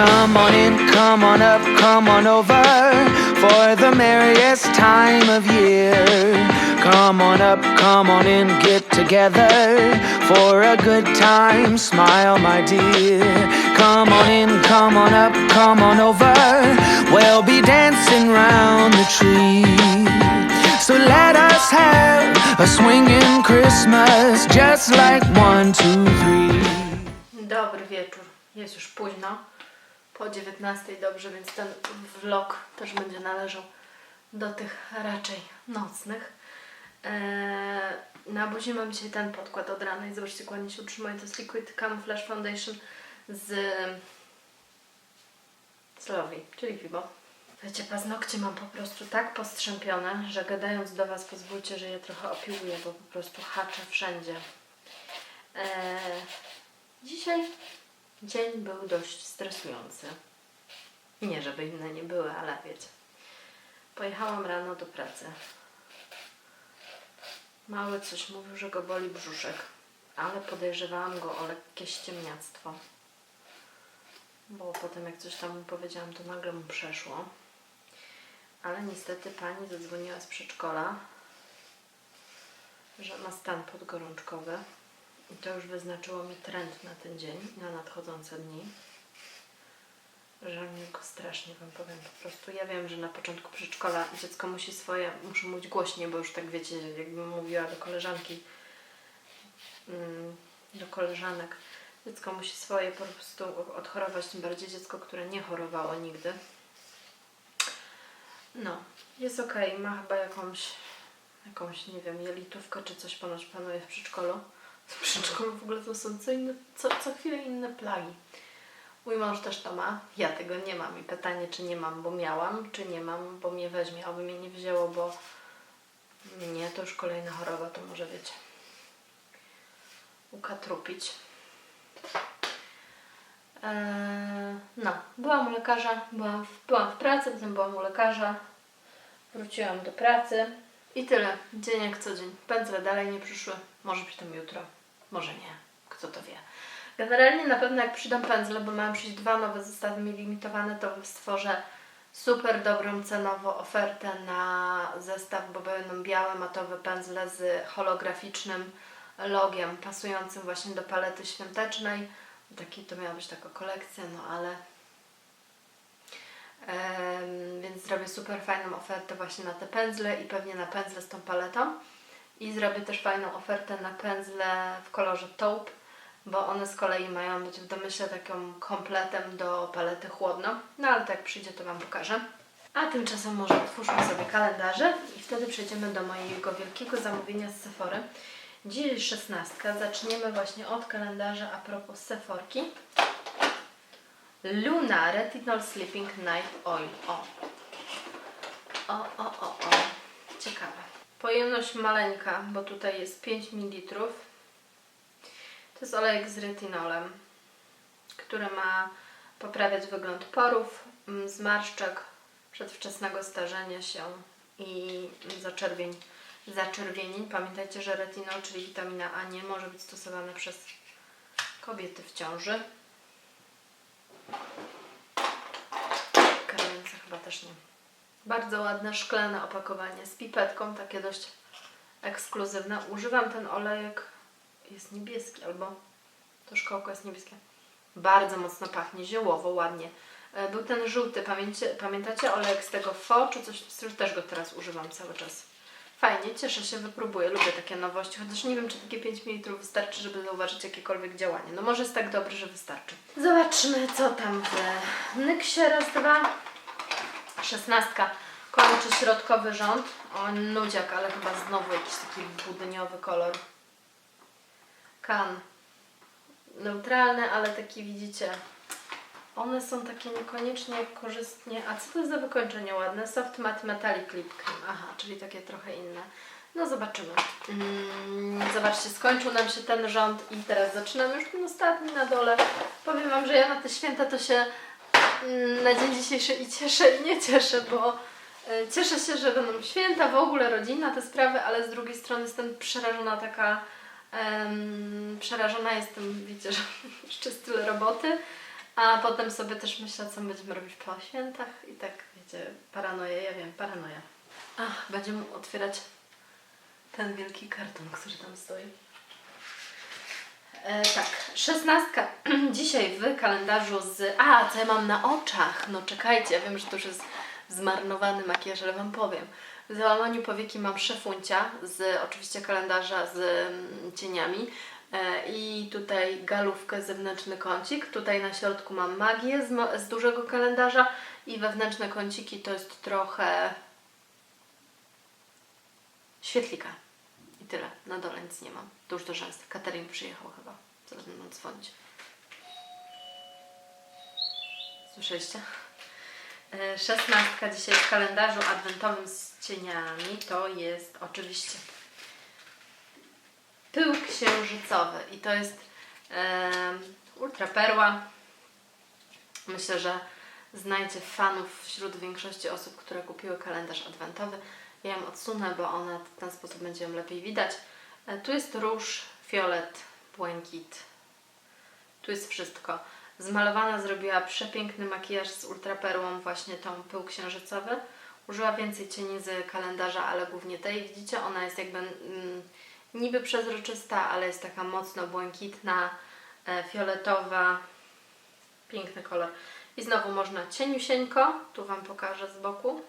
Come on in, come on up, come on over for the merriest time of year. Come on up, come on in, get together for a good time. Smile, my dear. Come on in, come on up, come on over. We'll be dancing round the tree. So let us have a swinging Christmas, just like one, two, three. Dobry wieczór. Jest już późno. Po 19 dobrze, więc ten vlog też będzie należał do tych raczej nocnych. Eee, na buzi mam dzisiaj ten podkład od rana i zobaczcie, jak ładnie się utrzymuje. To jest Liquid Camouflage Foundation z Slowi, czyli Vibo. Wiecie, paznokcie mam po prostu tak postrzępione, że gadając do Was pozwólcie, że je trochę opiłuję, bo po prostu haczę wszędzie. Eee, Dzisiaj dzień był dość stresujący. Nie, żeby inne nie były, ale wiecie. Pojechałam rano do pracy. Mały coś mówił, że go boli brzuszek, ale podejrzewałam go o lekkie ściemniactwo. Bo potem jak coś tam mu powiedziałam, to nagle mu przeszło. Ale niestety pani zadzwoniła z przedszkola, że ma stan podgorączkowy. I to już wyznaczyło mi trend na ten dzień, na nadchodzące dni. Że mnie go strasznie Wam powiem po prostu. Ja wiem, że na początku przedszkola dziecko musi swoje, muszę mówić głośniej, bo już tak wiecie, jakbym mówiła do koleżanki, mm, do koleżanek. Dziecko musi swoje po prostu odchorować, tym bardziej dziecko, które nie chorowało nigdy. No, jest okej, ma chyba jakąś, jakąś, nie wiem, jelitówkę czy coś ponoć panuje w przedszkolu. W przedszkolu w ogóle to są co, inne, co, co chwilę inne plagi. Mój mąż też to ma, ja tego nie mam i pytanie, czy nie mam, bo miałam, czy nie mam, bo mnie weźmie, aby mnie nie wzięło, bo nie, to już kolejna choroba, to może wiecie, ukatrupić. Eee, no, byłam u lekarza, byłam w, byłam w pracy, potem byłam u lekarza, wróciłam do pracy i tyle. Dzień jak co dzień. Pędzle dalej nie przyszły. Może tam jutro, może nie. Kto to wie. Generalnie na pewno jak przyjdą pędzle, bo mają przyjść dwa nowe zestawy mi limitowane, to stworzę super dobrą cenowo ofertę na zestaw, bo będą białe matowe pędzle z holograficznym logiem pasującym właśnie do palety świątecznej. Taki to miała być taka kolekcja, no ale więc zrobię super fajną ofertę właśnie na te pędzle i pewnie na pędzle z tą paletą. I zrobię też fajną ofertę na pędzle w kolorze taupe, bo one z kolei mają być w domyśle taką kompletem do palety chłodno. No ale tak przyjdzie, to Wam pokażę. A tymczasem może otwórzmy sobie kalendarze i wtedy przejdziemy do mojego wielkiego zamówienia z Sephory. Dziś 16. Zaczniemy właśnie od kalendarza a propos Sephorki. Luna Retinol Sleeping Night Oil. O. O, o, o, o. Ciekawe. Pojemność maleńka, bo tutaj jest 5 ml. To jest olejek z retinolem, który ma poprawiać wygląd porów, mm, zmarszczek, przedwczesnego starzenia się i zaczerwień, zaczerwienień. Pamiętajcie, że retinol, czyli witamina A, nie może być stosowana przez kobiety w ciąży. Karmiące chyba też nie. Bardzo ładne szklane opakowanie z pipetką, takie dość ekskluzywne. Używam ten olejek, jest niebieski albo to szkołko jest niebieskie. Bardzo mocno pachnie, ziołowo, ładnie. E, Był ten żółty, pamięcie, pamiętacie olejek z tego fo, czy coś też go teraz używam cały czas. Fajnie, cieszę się, wypróbuję, lubię takie nowości, chociaż nie wiem, czy takie 5 ml wystarczy, żeby zauważyć jakiekolwiek działanie. No może jest tak dobry, że wystarczy. Zobaczmy, co tam w Nyksie, raz, dwa. Szesnastka. Kończy środkowy rząd. O, nudziak, ale chyba znowu jakiś taki budyniowy kolor. Kan. Neutralny, ale taki widzicie. One są takie niekoniecznie korzystnie. A co to jest za wykończenie ładne? Soft Matte Metallic Lip Cream. Aha, czyli takie trochę inne. No zobaczymy. Mm, zobaczcie, skończył nam się ten rząd i teraz zaczynamy już ten ostatni na dole. Powiem Wam, że ja na te święta to się na dzień dzisiejszy i cieszę i nie cieszę, bo e, cieszę się, że będą święta, w ogóle rodzina, te sprawy, ale z drugiej strony jestem przerażona taka, em, przerażona jestem, wiecie, że jeszcze jest tyle roboty, A potem sobie też myślę, co będziemy robić po świętach i tak, wiecie, paranoja, ja wiem, paranoja. Ach, będziemy otwierać ten wielki karton, który tam stoi. E, tak, szesnastka. Dzisiaj w kalendarzu z... A, co ja mam na oczach? No czekajcie, ja wiem, że to już jest zmarnowany makijaż, ale Wam powiem. W załamaniu powieki mam szefuncia z oczywiście kalendarza z mm, cieniami e, i tutaj galówkę, zewnętrzny kącik. Tutaj na środku mam magię z, z dużego kalendarza i wewnętrzne kąciki to jest trochę świetlika. Tyle. Na dole nic nie mam. To już do rzęs. Przyjechał chyba. Zaraz będą dzwonić. Słyszeliście? E, Szesnastka dzisiaj w kalendarzu adwentowym z cieniami to jest oczywiście pył księżycowy i to jest e, ultra perła. Myślę, że znajdzie fanów wśród większości osób, które kupiły kalendarz adwentowy. Ja ją odsunę, bo ona w ten sposób będzie ją lepiej widać. E, Tu jest róż, fiolet, błękit. Tu jest wszystko. Zmalowana zrobiła przepiękny makijaż z ultraperłą, właśnie tą pył księżycowy. Użyła więcej cieni z kalendarza, ale głównie tej. Widzicie, ona jest jakby mm, niby przezroczysta, ale jest taka mocno błękitna, e, fioletowa. Piękny kolor. I znowu można cieniusieńko, tu Wam pokażę z boku.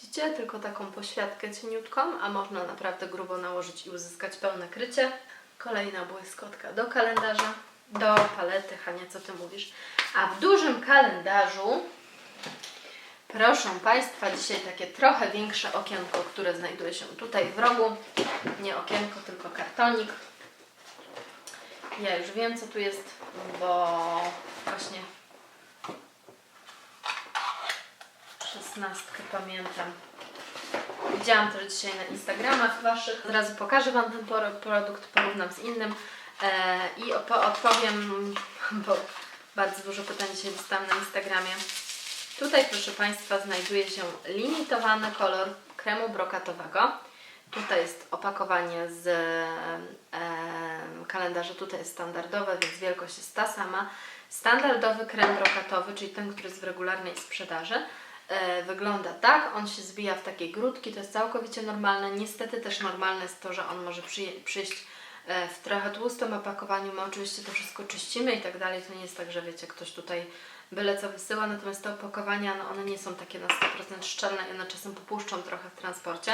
Widzicie? Tylko taką poświatkę cieniutką, a można naprawdę grubo nałożyć i uzyskać pełne krycie. Kolejna błyskotka do kalendarza, do palety. Hania, co Ty mówisz? A w dużym kalendarzu, proszę Państwa, dzisiaj takie trochę większe okienko, które znajduje się tutaj w rogu. Nie okienko, tylko kartonik. Ja już wiem, co tu jest, bo właśnie szesnastkę pamiętam. Widziałam też dzisiaj na Instagramach Waszych. Od razu pokażę Wam ten produkt, porównam z innym e, i odpowiem, bo bardzo dużo pytań dzisiaj dostałam na Instagramie. Tutaj, proszę Państwa, znajduje się limitowany kolor kremu brokatowego. Tutaj jest opakowanie z em, kalendarza, tutaj jest standardowe, więc wielkość jest ta sama. Standardowy krem brokatowy, czyli ten, który jest w regularnej sprzedaży, e, wygląda tak. On się zbija w takie grudki, to jest całkowicie normalne. Niestety też normalne jest to, że on może przyjść e, w trochę tłustym opakowaniu. My oczywiście to wszystko czyścimy i tak dalej. To nie jest tak, że wiecie, ktoś tutaj byle co wysyła, natomiast te opakowania, no one nie są takie na 100% szczelne i one czasem popuszczą trochę w transporcie.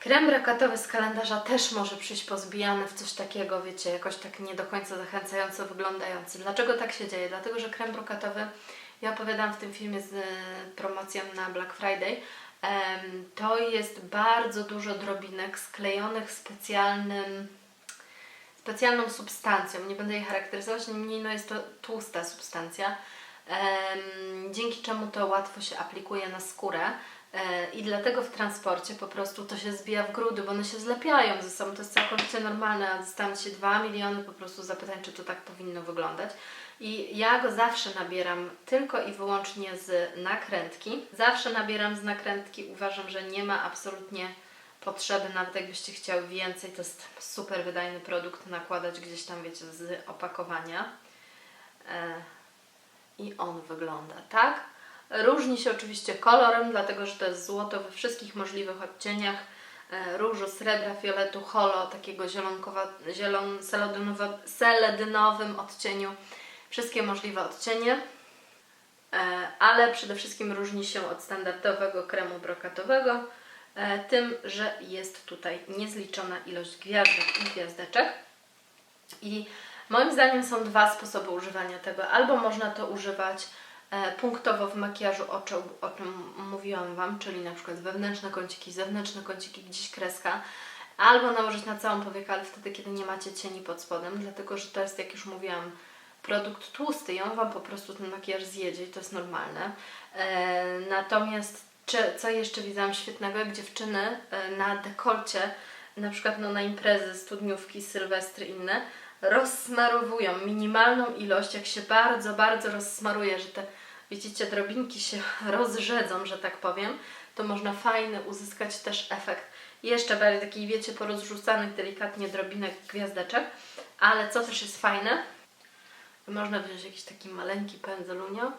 Krem rakatowy z kalendarza też może przyjść pozbijany w coś takiego, wiecie, jakoś tak nie do końca zachęcająco wyglądający. Dlaczego tak się dzieje? Dlatego, że krem brokatowy, ja opowiadam w tym filmie z e, promocją na Black Friday, to jest bardzo dużo drobinek sklejonych specjalnym specjalną substancją. Nie będę jej charakteryzować, niemniej no jest to tłusta substancja, dzięki czemu to łatwo się aplikuje na skórę. E, I dlatego w transporcie po prostu to się zbija w grudy, bo one się zlepiają ze sobą. To jest całkowicie normalne, a dostałam się 2 miliony po prostu zapytań, czy to tak powinno wyglądać. I ja go zawsze nabieram tylko i wyłącznie z nakrętki. Zawsze nabieram z nakrętki. Uważam, że nie ma absolutnie potrzeby, nawet jakbyście chciały więcej, to jest super wydajny produkt nakładać gdzieś tam, wiecie, z opakowania. E, I on wygląda tak. Różni się oczywiście kolorem, dlatego że to jest złoto we wszystkich możliwych odcieniach e, różu, srebra, fioletu, holo, takiego zielon, seledynowym odcieniu. Wszystkie możliwe odcienie. E, ale przede wszystkim różni się od standardowego kremu brokatowego e, tym, że jest tutaj niezliczona ilość gwiazdek i gwiazdeczek. I moim zdaniem są dwa sposoby używania tego. Albo można to używać punktowo w makijażu oczu, o czym mówiłam Wam, czyli na przykład wewnętrzne kąciki, zewnętrzne kąciki, gdzieś kreska. Albo nałożyć na całą powiekę, ale wtedy, kiedy nie macie cieni pod spodem, dlatego że to jest, jak już mówiłam, produkt tłusty i on Wam po prostu ten makijaż zjedzie i to jest normalne. E, natomiast czy, co jeszcze widziałam świetnego, jak dziewczyny e, na dekolcie, na przykład no, na imprezy, studniówki, sylwestry inne, rozsmarowują minimalną ilość, jak się bardzo, bardzo rozsmaruje, że te, widzicie, drobinki się rozrzedzą, że tak powiem, to można fajny uzyskać też efekt jeszcze bardziej takich, wiecie, porozrzucanych delikatnie drobinek gwiazdeczek, ale co też jest fajne, Można wziąć jakiś taki maleńki pędzelunio.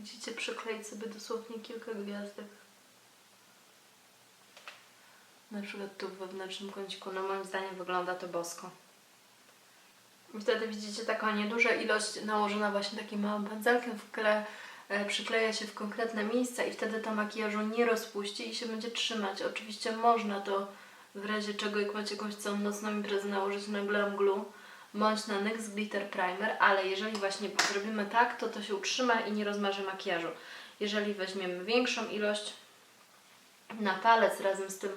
Widzicie, przykleić sobie dosłownie kilka gwiazdek. Na przykład tu w wewnętrznym kąciku. No moim zdaniem wygląda to bosko. I wtedy widzicie taką nieduża ilość nałożona właśnie takim małym pędzelkiem, w które e, przykleja się w konkretne miejsca i wtedy to makijażu nie rozpuści i się będzie trzymać. Oczywiście można to w razie czego jak macie jakąś całą nocną imprezę nałożyć na Glam Glue bądź na NYX Glitter Primer, ale jeżeli właśnie zrobimy tak, to to się utrzyma i nie rozmarzy makijażu. Jeżeli weźmiemy większą ilość na palec razem z tym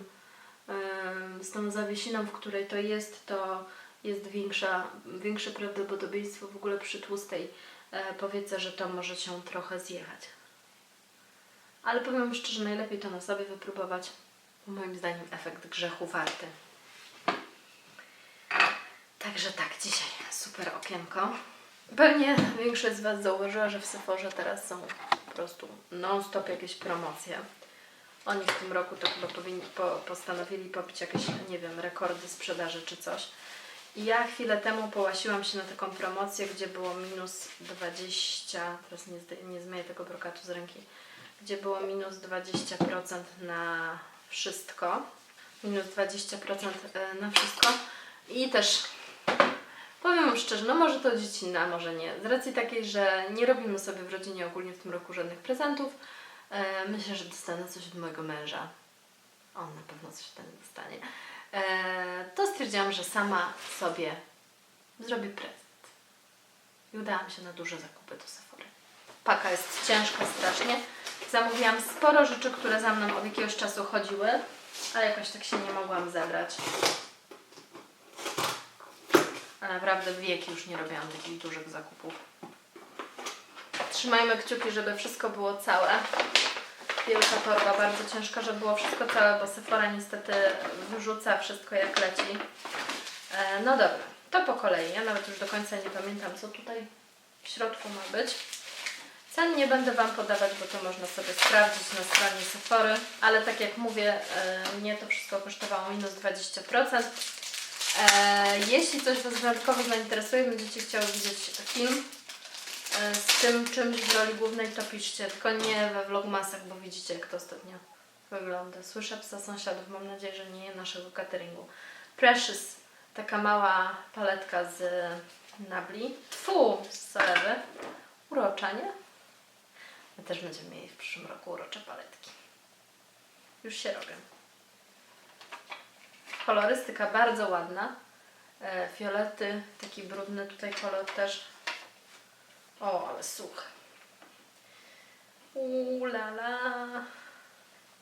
z tą zawiesiną, w której to jest, to jest większa, większe prawdopodobieństwo w ogóle przy tłustej e, powiece, że to może się trochę zjechać. Ale powiem szczerze, najlepiej to na sobie wypróbować. Moim zdaniem efekt grzechu warty. Także tak, dzisiaj super okienko. Pewnie większość z Was zauważyła, że w Sephorze teraz są po prostu non-stop jakieś promocje. Oni w tym roku to chyba powinni, po, postanowili pobić jakieś, nie wiem, rekordy sprzedaży czy coś. I ja chwilę temu połasiłam się na taką promocję, gdzie było minus 20, teraz nie, nie zmyję tego brokatu z ręki, gdzie było minus 20% na wszystko. Minus 20% e, na wszystko. I też powiem szczerze, no może to dziecinne, a może nie. Z racji takiej, że nie robimy sobie w rodzinie ogólnie w tym roku żadnych prezentów, e, myślę, że dostanę coś od mojego męża. On na pewno coś tam dostanie. E, to stwierdziłam, że sama sobie zrobię prezent. I udałam się na duże zakupy do Sephory. Paka jest ciężka strasznie. Zamówiłam sporo rzeczy, które za mną od jakiegoś czasu chodziły, ale jakoś tak się nie mogłam zebrać. A naprawdę wieki już nie robiłam takich dużych zakupów. Trzymajmy kciuki, żeby wszystko było całe. Wielka torba, bardzo ciężka, żeby było wszystko całe, bo Sephora niestety wyrzuca wszystko jak leci. E, no dobra, to po kolei. Ja nawet już do końca nie pamiętam, co tutaj w środku ma być. Cen nie będę Wam podawać, bo to można sobie sprawdzić na stronie Sephory, ale tak jak mówię, e, mnie to wszystko kosztowało minus 20%. E, jeśli coś Was wyjątkowo zainteresuje, będziecie chciały widzieć film e, z tym czymś w roli głównej, to piszcie, tylko nie we vlogmasach, bo widzicie jak to ostatnio wygląda. Słyszę psa sąsiadów, mam nadzieję, że nie naszego cateringu. Precious, taka mała paletka z Nabli. Tfu, z Zalewy. Urocza, nie? My też będziemy mieli w przyszłym roku urocze paletki. Już się robią. Kolorystyka bardzo ładna. E, fiolety, taki brudny tutaj kolor też. O, ale suchy. Uuu, la.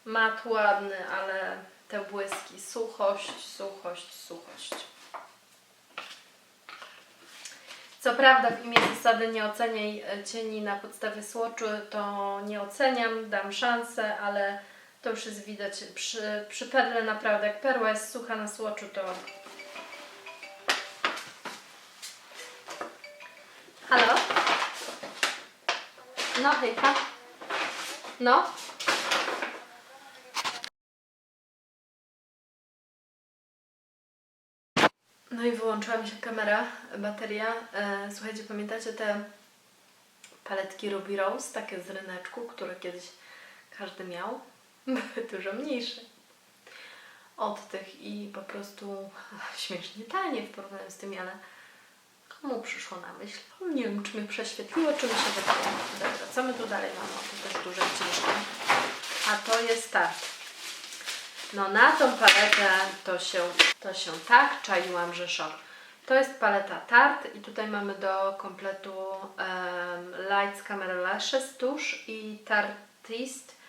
Mat ładny, ale te błyski. Suchość, suchość, suchość. Co prawda w imię zasady nie oceniaj e, cieni na podstawie słoczu, to nie oceniam, dam szansę, ale to już jest widać przy, przy perle naprawdę. Jak perła jest sucha na słoczu, to... Halo? No, hejka. No? No i wyłączyła mi się kamera, bateria. E, słuchajcie, pamiętacie te paletki Ruby Rose, takie z ryneczku, które kiedyś każdy miał? Dużo mniejsze od tych i po prostu śmiesznie tanie w porównaniu z tymi, ale komu przyszło na myśl? Nie wiem, czy mnie prześwietliło, czy mi się wydaje. Dobra, co my tu dalej mamy? O, tu też duże ciężkie. A to jest tak. No na tą paletę to się, to się tak czaiłam, że szok. To jest paleta Tarte i tutaj mamy do kompletu um, Lights Camera Lashes tusz i Tartist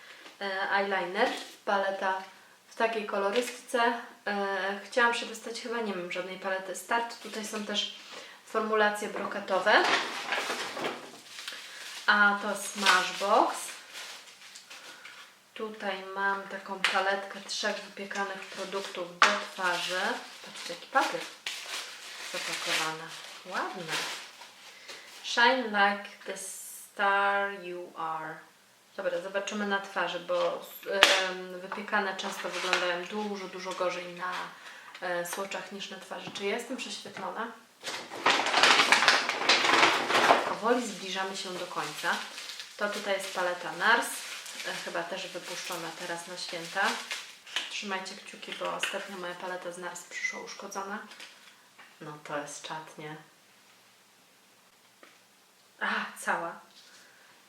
eyeliner. Paleta w takiej kolorystyce. E, chciałam dostać, chyba nie mam żadnej palety Start. Tutaj są też formulacje brokatowe. A to Smashbox. Tutaj mam taką paletkę trzech wypiekanych produktów do twarzy. Patrzcie, jaki papier zapakowana. Ładne. Shine like the star you are. Dobra, zobaczymy na twarzy, bo wypiekane często wyglądają dużo, dużo gorzej na e, słoczach niż na twarzy. Czy jestem prześwietlona? Powoli zbliżamy się do końca. To tutaj jest paleta NARS, e, chyba też wypuszczona teraz na święta. Trzymajcie kciuki, bo ostatnio moja paleta z NARS przyszła uszkodzona. No to jest czat, nie? A, cała.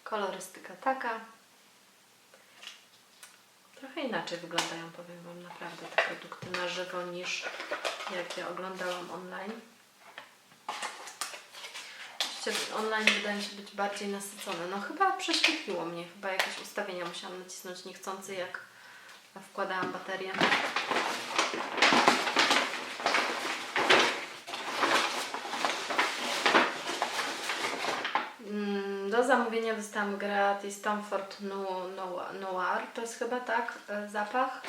Kolorystyka taka. Trochę inaczej wyglądają, powiem Wam naprawdę, te produkty na żywo niż jak je oglądałam online. Oczywiście online wydaje mi się być bardziej nasycone. No chyba prześwietliło mnie, chyba jakieś ustawienia musiałam nacisnąć niechcący, jak wkładałam baterię. Mm, Do zamówienia dostałam gratis Tom Ford Noir, to jest chyba tak e, zapach.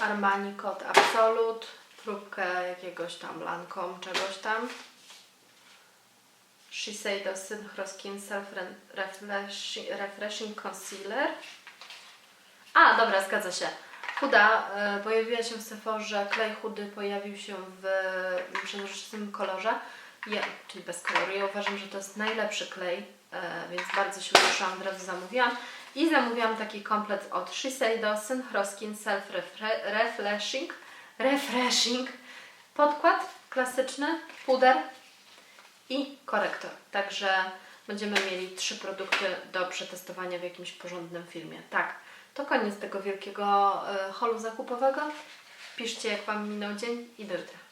Armani Code Absolute, próbkę jakiegoś tam Lancome, czegoś tam. Shiseido Synchro Skin Self Refreshing, Refreshing Concealer. A, dobra, zgadza się. Chuda e, pojawiła się w Sephorze, klej chudy pojawił się w przezroczystym kolorze, ja, czyli bez koloru. Ja uważam, że to jest najlepszy klej, e, więc bardzo się ucieszyłam, od razu zamówiłam. I zamówiłam taki komplet od Shiseido Synchro Skin Self Refre- Refreshing, Refreshing, podkład klasyczny, puder i korektor. Także będziemy mieli trzy produkty do przetestowania w jakimś porządnym filmie. Tak, to koniec tego wielkiego e, holu zakupowego. Piszcie, jak Wam minął dzień i do jutra.